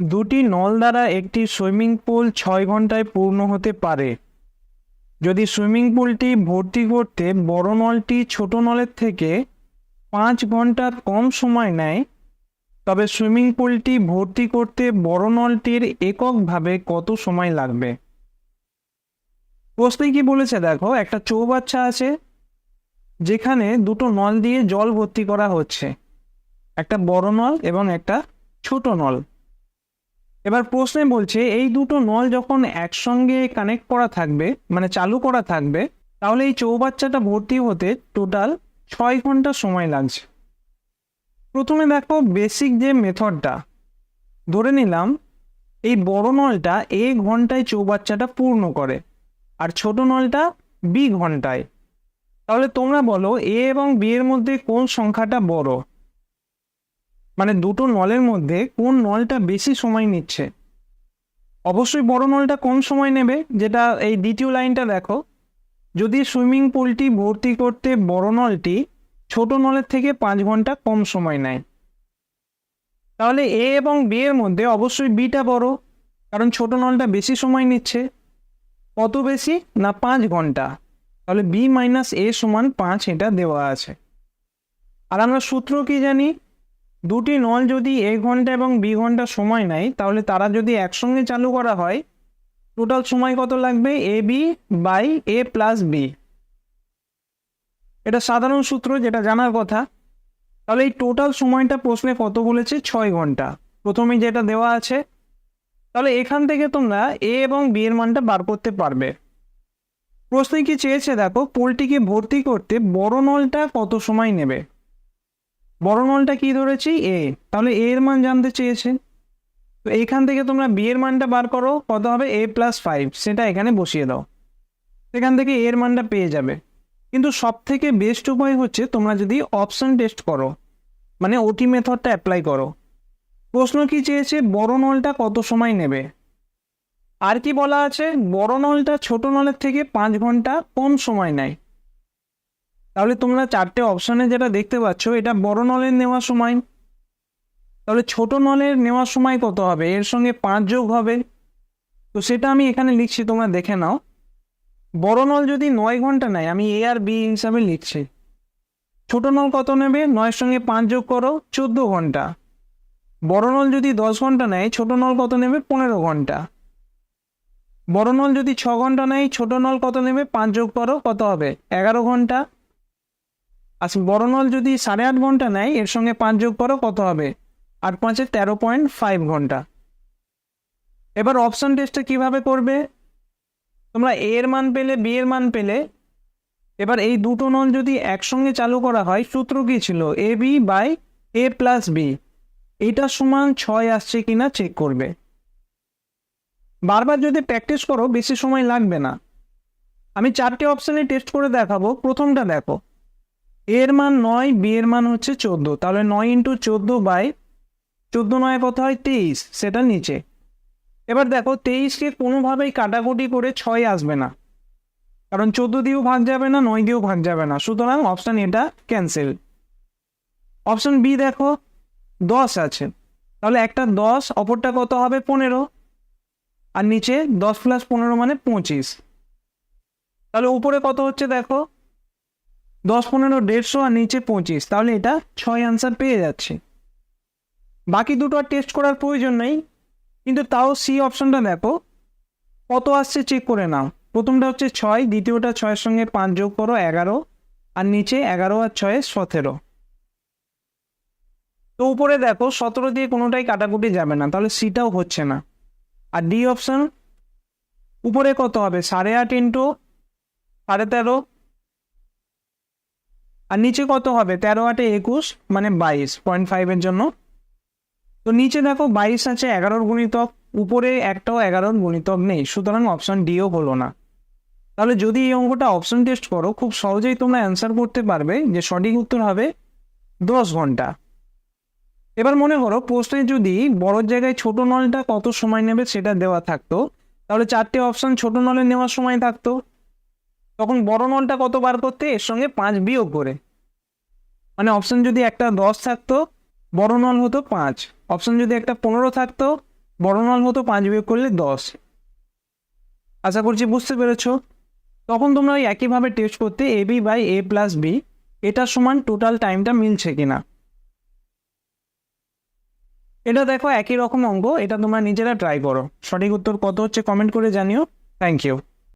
দুটি নল দ্বারা একটি সুইমিং পুল ছয় ঘন্টায় পূর্ণ হতে পারে। যদি সুইমিং পুলটি ভর্তি করতে বড় নলটি ছোট নলের থেকে পাঁচ ঘণ্টার কম সময় নেয়, তবে সুইমিং পুলটি ভর্তি করতে বড় নলটির এককভাবে কত সময় লাগবে? প্রশ্নে কি বলেছে দেখো, একটা চৌবাচ্চা আছে, যেখানে দুটো নল দিয়ে জল ভর্তি করা হচ্ছে। একটা বড় নল এবং একটা ছোট নল। এবার প্রশ্নে বলছে, এই দুটো নল যখন একসঙ্গে কানেক্ট করা থাকবে মানে চালু করা থাকবে, তাহলে এই চৌবাচ্চাটা ভর্তি হতে টোটাল ছয় ঘণ্টা সময় লাগছে। প্রথমে দেখো বেসিক যে মেথডটা, ধরে নিলাম এই বড় নলটা এ ঘন্টায় চৌবাচ্চাটা পূর্ণ করে, আর ছোট নলটা বি ঘন্টায়। তাহলে তোমরা বলো এ এবং বি এর মধ্যে কোন সংখ্যাটা বড়? মানে দুটো নলের মধ্যে কোন নলটা বেশি সময় নিচ্ছে? অবশ্যই বড় নলটা কম সময় নেবে, যেটা এই দ্বিতীয় লাইনটা দেখো। যদি সুইমিং পুলটি ভর্তি করতে বড় নলটি ছোট নলের থেকে পাঁচ ঘণ্টা কম সময় নেয়। তাহলে এ এবং বি এর মধ্যে অবশ্যই বিটা বড়, কারণ ছোট নলটা বেশি সময় নিচ্ছে। কত বেশি? না, পাঁচ ঘণ্টা। তাহলে বি মাইনাস এ সমান পাঁচ এটা দেওয়া আছে। আর আমরা সূত্র কি জানি? দুটি নল যদি এ ঘণ্টা এবং বি ঘণ্টা সময় নেয়, তাহলে তারা যদি একসঙ্গে চালু করা হয়, টোটাল সময় কত লাগবে? A B by A plus B. এটা সাধারণ সূত্র, যেটা জানার কথা। তাহলে এই টোটাল সময়টা প্রশ্নে কত বলেছে? ছয় ঘণ্টা। প্রথমে যেটা দেওয়া আছে, তাহলে এখান থেকে তোমরা এ এবং বি এর মানটা বার করতে পারবে। প্রশ্নে কি চেয়েছে? দেখো পোলটিকে ভর্তি করতে বড় নলটা কত সময় নেবে? নলটা কি ধরেছি? এ তাহলে এ এর মান জানতে চেয়েছে। তো এইখান থেকে তোমরা বি এর মানটা বার করো, কত হবে? এ প্লাস ফাইভ সেটা এখানে বসিয়ে দাও। সেখান থেকে এর মানটা পেয়ে যাবে। কিন্তু সব থেকে বেস্ট উপায় হচ্ছে তোমরা যদি অপশন টেস্ট করো মানে ওটি মেথডটা অ্যাপ্লাই করো। প্রশ্ন কি চেয়েছে? বড় নলটা কত সময় নেবে? আর কি বলা আছে? বড় নলটা ছোট নলের থেকে পাঁচ ঘণ্টা কম সময় নেয়। তাহলে তোমরা চারটে অপশানে যেটা দেখতে পাচ্ছ, এটা বড় নলের নেওয়ার সময়। তাহলে ছোট নলের নেওয়ার সময় কত হবে? এর সঙ্গে পাঁচ যোগ হবে। তো সেটা আমি এখানে লিখছি, তোমরা দেখে নাও। বড় নল যদি নয় ঘণ্টা নেয়, আমি এ আর বি হিসাবে লিখছি। ছোট নল কত নেবে? নয়ের সঙ্গে পাঁচ যোগ করো, চোদ্দ ঘণ্টা। বড় নল যদি দশ ঘণ্টা নেয়, ছোট নল কত নেবে? পনেরো ঘণ্টা। বড় নল যদি ছ ঘণ্টা নেয়, ছোট নল কত নেবে? পাঁচ যোগ করো, কত হবে? এগারো ঘণ্টা। আর বড় নল যদি সাড়ে আট ঘণ্টা নেয়, এর সঙ্গে পাঁচ যোগ করো, কত হবে? আট পাঁচে তেরো পয়েন্ট ফাইভ ঘণ্টা। এবার অপশন টেস্টটা কীভাবে করবে? তোমরা এ এর মান পেলে বি এর মান পেলে, এবার এই দুটো নল যদি একসঙ্গে চালু করা হয়, সূত্র কী ছিল? A B by A plus B এটা সমান ছয় আসছে কিনা চেক করবে। বারবার যদি প্র্যাকটিস করো, বেশি সময় লাগবে না। আমি চারটে অপশানে টেস্ট করে দেখাবো। প্রথমটা দেখো। এর মান নয়, বি এর মান হচ্ছে চোদ্দ। তাহলে নয় ইন্টু চোদ্দ বাই চোদ্দ নয় কত হয় তেইশ, সেটা নিচে। এবার দেখো, তেইশকে কোনোভাবেই কাটাকুটি করে ছয় আসবে না। কারণ চোদ্দ দিয়েও ভাগ যাবে না, নয় দিয়েও ভাগ যাবে না। সুতরাং অপশান এটা ক্যান্সেল অপশান বি দেখো, দশ আছে। তাহলে একটা দশ, অপরটা কত হবে? পনেরো। আর নিচে দশ প্লাস পনেরো মানে পঁচিশ। তাহলে উপরে কত হচ্ছে দেখো? দশ, পনেরো, দেড়শো আর নিচে পঁচিশ। তাহলে এটা ছয় আনসার পেয়ে যাচ্ছে। বাকি দুটো আর টেস্ট করার প্রয়োজন নেই, কিন্তু তাও সি অপশনটা দেখো। কত আসছে চেক করে নাও। প্রথমটা হচ্ছে ছয়, দ্বিতীয়টা ছয়ের সঙ্গে পাঁচ যোগ করো এগারো, আর নিচে এগারো আর ছয়ে সতেরো। তো উপরে দেখো, সতেরো দিয়ে কোনোটাই কাটাকুটি যাবে না, তাহলে সিটাও হচ্ছে না। আর ডি অপশন উপরে কত হবে? সাড়ে আট ইন্টু সাড়ে তেরো আর নিচে কত হবে? তেরো আটে একুশ মানে বাইশ পয়েন্ট ফাইভের জন্য। তো নিচে দেখো বাইশ আছে, এগারোর গুণিতক। উপরে একটাও এগারোর গুণিতক নেই, সুতরাং অপশন ডিও হলো না। তাহলে যদি এই অঙ্কটা অপশন টেস্ট করো, খুব সহজেই তোমরা অ্যান্সার করতে পারবে যে সঠিক উত্তর হবে দশ ঘণ্টা। এবার মনে করো, প্রশ্নে যদি বড় জায়গায় ছোট নলটা কত সময় নেবে সেটা দেওয়া থাকতো, তাহলে চারটে অপশন ছোট নলে নেওয়ার সময় থাকতো। তখন বড় নলটা কত বার করতে? এর সঙ্গে পাঁচ বিয়োগ করে। মানে অপশন যদি একটা দশ থাকতো, বড় নল হতো পাঁচ। অপশন যদি একটা পনেরো থাকতো, বড় নল হতো পাঁচ বিয়োগ করলে দশ। আশা করছি বুঝতে পেরেছ? তখন তোমরা ওই একইভাবে টেস্ট করতে A B by A plus B এটার সমান টোটাল টাইমটা মিলছে কিনা। এটা দেখো একই রকম অঙ্ক, এটা তোমরা নিজেরা ট্রাই করো। সঠিক উত্তর কত হচ্ছে কমেন্ট করে জানিও। Thank you